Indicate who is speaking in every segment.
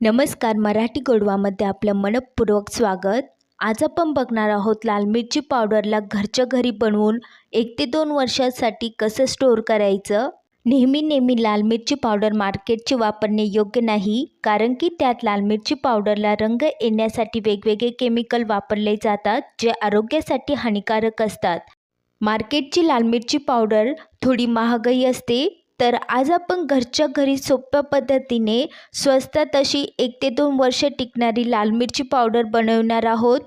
Speaker 1: नमस्कार मराठी गोडवामध्ये आपलं मनपूर्वक स्वागत. आज आपण बघणार आहोत लाल मिरची पावडरला घरच्या घरी बनवून एक ते दोन वर्षासाठी कसं स्टोअर करायचं? नेहमी नेहमी लाल मिरची पावडर मार्केटची वापरणे योग्य नाही कारण की त्यात लाल मिरची पावडरला रंग येण्यासाठी वेगवेगळे केमिकल वापरले जातात जे आरोग्यासाठी हानिकारक असतात. मार्केटची लाल मिरची पावडर थोडी महागही असते तर आज आपण घरच्या घरी सोप्या पद्धतीने स्वस्तात अशी एक ते दोन वर्ष टिकणारी लाल मिरची पावडर बनवणार आहोत.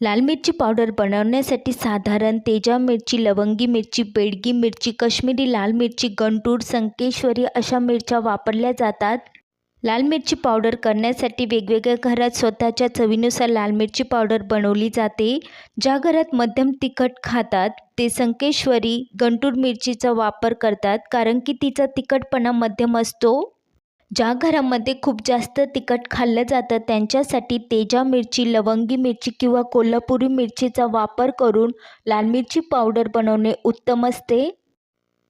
Speaker 1: लाल मिरची पावडर बनवण्यासाठी साधारण तेजा मिरची लवंगी मिरची बेडगी मिरची कश्मीरी लाल मिरची गंटूर संकेश्वरी अशा मिरच्या वापरल्या जातात. लाल मिरची पावडर करण्यासाठी वेगवेगळ्या घरात स्वतःच्या चवीनुसार लाल मिरची पावडर बनवली जाते. ज्या घरात मध्यम तिखट खातात ते संकेश्वरी गंटूर मिरचीचा वापर करतात कारण की तिचा तिखटपणा मध्यम असतो. ज्या घरामध्ये खूप जास्त तिखट खाल्लं जातं त्यांच्यासाठी तेजा मिरची लवंगी मिरची किंवा कोल्हापुरी मिरचीचा वापर करून लाल मिरची पावडर बनवणे उत्तम असते.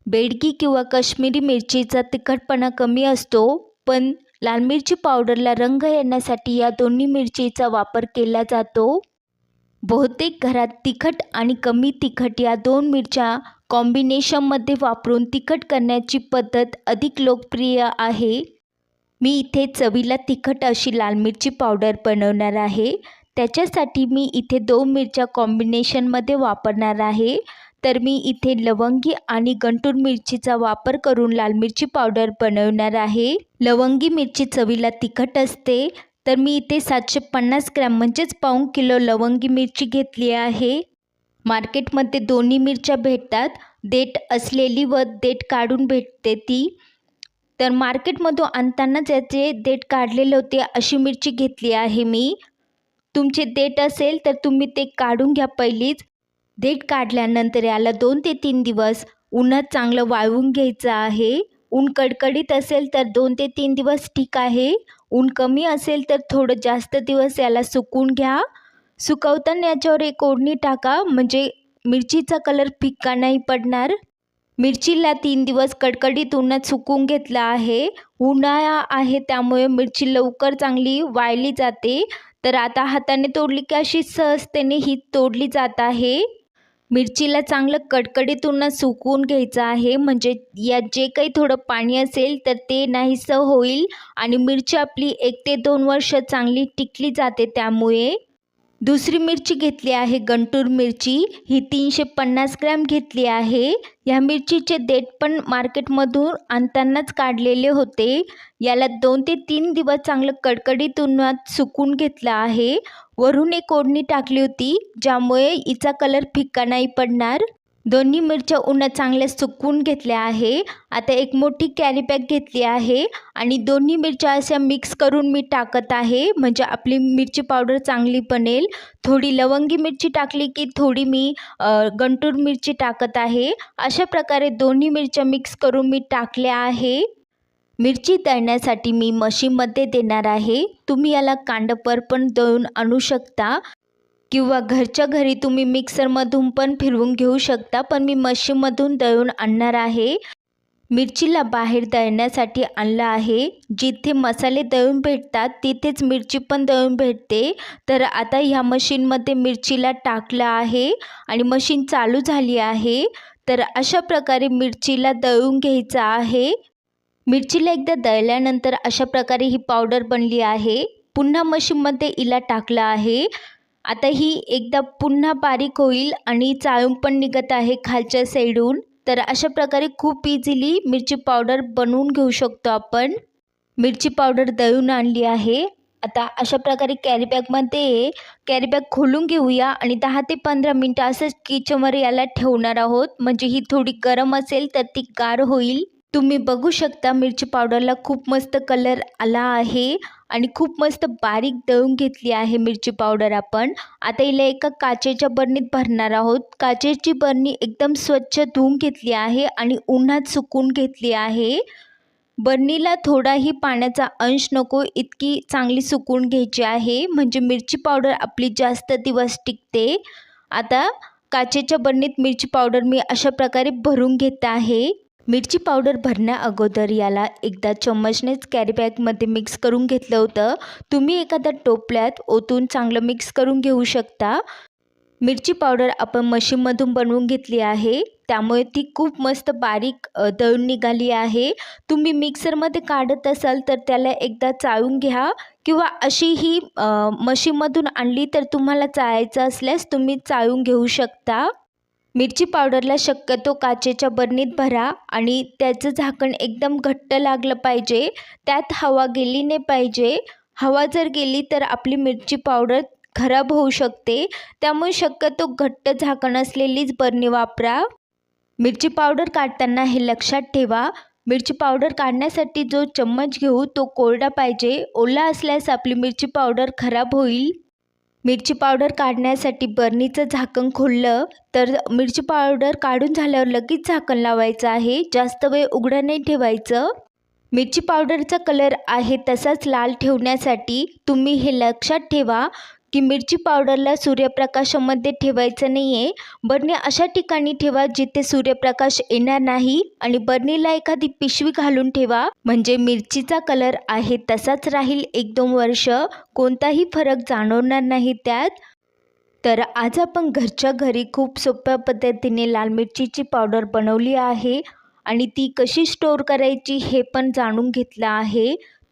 Speaker 1: बेडगी किंवा काश्मीरी मिरचीचा तिखटपणा कमी असतो पण लाल मिरची पावडरला रंग येण्यासाठी या दोन्ही मिरचीचा वापर केला जातो. बहुतेक घरात तिखट आणि कमी तिखट या दोन मिरच्या कॉम्बिनेशनमध्ये वापरून तिखट करण्याची पद्धत अधिक लोकप्रिय आहे. मी इथे चवीला तिखट अशी लाल मिरची पावडर बनवणार आहे. त्याच्यासाठी मी इथे दोन मिरच्या कॉम्बिनेशनमध्ये वापरणार आहे. तर मी इथे लवंगी आणि गंटूर मिरचीचा वापर करून लाल मिरची पावडर बनवणार आहे. लवंगी मिरची चवीला तिखट असते. तर मी इथे सातशे पन्नास ग्रॅम म्हणजेच पाऊण किलो लवंगी मिरची घेतली आहे. मार्केटमध्ये दोन्ही मिरच्या भेटतात. देठ असलेली व देठ काढून भेटते ती. तर मार्केटमधून आणताना ज्याचे देठ काढलेले होते अशी मिरची घेतली आहे मी. तुमचे देठ असेल तर तुम्ही ते काढून घ्या पहिलीच. देठ काढल्यानंतर याला दोन ते तीन दिवस उन्हात चांगलं वाळवून घ्यायचं आहे. ऊन कडकडीत असेल तर दोन ते तीन दिवस ठीक आहे. ऊन कमी असेल तर थोडं जास्त दिवस याला सुकून घ्या. सुकवताना याच्यावर एक ओढणी टाका म्हणजे मिरचीचा कलर फिक्का नाही पडणार. मिरचीला तीन दिवस कडकडीत उन्हात सुकून घेतला आहे. उन्हाळा आहे त्यामुळे मिरची लवकर चांगली वाळली जाते. तर आता हाताने तोडली की अशी सहजतेने ही तोडली जात आहे. मिरचीला चांगलं कडकडीतून सुकवून घ्यायचं आहे. म्हणजे यात जे काही थोडं पाणी असेल तर ते नाहीसं होईल आणि मिरची आपली एक ते दोन वर्ष चांगली टिकली जाते त्यामुळे. दुसरी मिरची घेतली आहे गंटूर मिरची. ही तीनशे पन्नास ग्रॅम घेतली आहे. ह्या मिरचीचे देठ पण मार्केटमधून आणतानाच काढलेले होते. याला दोन ते तीन दिवस चांगलं कडकडीत उन्हात सुकून घेतलं आहे. वरून एक ओढणी टाकली होती ज्यामुळे हिचा कलर फिक्का नाही पडणार. दोन्ही मिरच्या उन्हात चांगल्या सुकवून घेतल्या आहे. आता एक मोठी कॅरी बॅग घेतली आहे आणि दोन्ही मिरच्या अशा मिक्स करून मी टाकत आहे. म्हणजे आपली मिरची पावडर चांगली बनेल. थोडी लवंगी मिरची टाकली की थोडी मी गंटूर मिरची टाकत आहे. अशा प्रकारे दोन्ही मिरच्या मिक्स करून मी टाकल्या आहे. मिरची तळण्यासाठी मी मशीनमध्ये देणार आहे. तुम्ही याला कांडपर पण दळून आणू शकता. किंवा घरच्या घरी तुम्ही मिक्सरमधून पण फिरवून घेऊ शकता पण मी मशीनमधून दळून आणणार आहे. मिरचीला बाहेर दळण्यासाठी आणलं आहे. जिथे मसाले दळून भेटतात तिथेच मिरची पण दळून भेटते. तर आता ह्या मशीनमध्ये मिरचीला टाकलं आहे आणि मशीन चालू झाली आहे. तर अशा प्रकारे मिरचीला दळून घ्यायचं आहे. मिरचीला एकदा दळल्यानंतर अशा प्रकारे ही पावडर बनली आहे. पुन्हा मशीनमध्ये इला टाकलं आहे. आता ही एकदा पुन्हा बारीक होईल आणि चाळून पण निघत आहे खालच्या साईडून तर अशा प्रकारे खूप इझिली मिरची पावडर बनवून घेऊ शकतो आपण. मिरची पावडर दळून आणली आहे. आता अशा प्रकारे कॅरीबॅगमध्ये कॅरीबॅग खोलून घेऊया आणि दहा ते पंधरा मिनटं असंच किचनवर याला ठेवणार आहोत. म्हणजे ही थोडी गरम असेल तर ती गार होईल. तुम्ही बघू शकता मिरची पावडरला खूप मस्त कलर आला आहे. आणि खूप मस्त बारीक दळून घेतली आहे मिरची पावडर आपण. आता हिला एका काचेच्या बरणीत भरणार आहोत. काचेची बरणी एकदम स्वच्छ धुवून घेतली आहे आणि उन्हात सुकून घेतली आहे. बरणीला थोडाही पाण्याचा अंश नको इतकी चांगली सुकून घ्यायची आहे. म्हणजे मिरची पावडर आपली जास्त दिवस टिकते. आता काचेच्या बरणीत मिरची पावडर मी अशा प्रकारे भरून घेत आहे. मिरची पावडर भरण्या अगोदर याला एकदा चम्मचनेच कॅरी बॅगमध्ये मिक्स करून घेतलं होतं. तुम्ही एखाद्या टोपल्यात ओतून चांगलं मिक्स करून घेऊ शकता. मिरची पावडर आपण मशीनमधून बनवून घेतली आहे. त्यामुळे ती खूप मस्त बारीक दळून निघाली आहे. तुम्ही मिक्सरमध्ये काढत असाल तर त्याला एकदा चाळून घ्या किंवा अशी ही मशीनमधून आणली तर तुम्हाला चाळायचं असल्यास तुम्ही चाळून घेऊ शकता. मिरची पावडरला शक्यतो काचेच्या बरणीत भरा आणि त्याचं झाकण एकदम घट्ट लागलं पाहिजे. त्यात हवा गेली नाही पाहिजे. हवा जर गेली तर आपली मिरची पावडर खराब होऊ शकते. त्यामुळे शक्यतो घट्ट झाकण असलेलीच बरणी वापरा. मिरची पावडर काढताना हे लक्षात ठेवा. मिरची पावडर काढण्यासाठी जो चम्मच घेऊ तो कोरडा पाहिजे. ओला असल्यास आपली मिरची पावडर खराब होईल. मिरची पावडर काढण्यासाठी बरणीचं झाकण खोललं तर मिरची पावडर काढून झाल्यावर लगेच झाकण लावायचं आहे. जास्त वेळ उघडं नाही ठेवायचं. मिरची पावडरचा कलर आहे तसाच लाल ठेवण्यासाठी तुम्ही हे लक्षात ठेवा. की मिरची पावडरला सूर्यप्रकाशामध्ये ठेवायचं नाही आहे बरणी अशा ठिकाणी ठेवा जिथे सूर्यप्रकाश येणार नाही आणि बरणीला एखादी पिशवी घालून ठेवा. म्हणजे मिरचीचा कलर आहे तसाच राहील एक दोन वर्ष. कोणताही फरक जाणवणार नाही त्यात. तर आज आपण घरच्या घरी खूप सोप्या पद्धतीने लाल मिरचीची पावडर बनवली आहे आणि ती कशी स्टोअर करायची हे पण जाणून घेतलं आहे.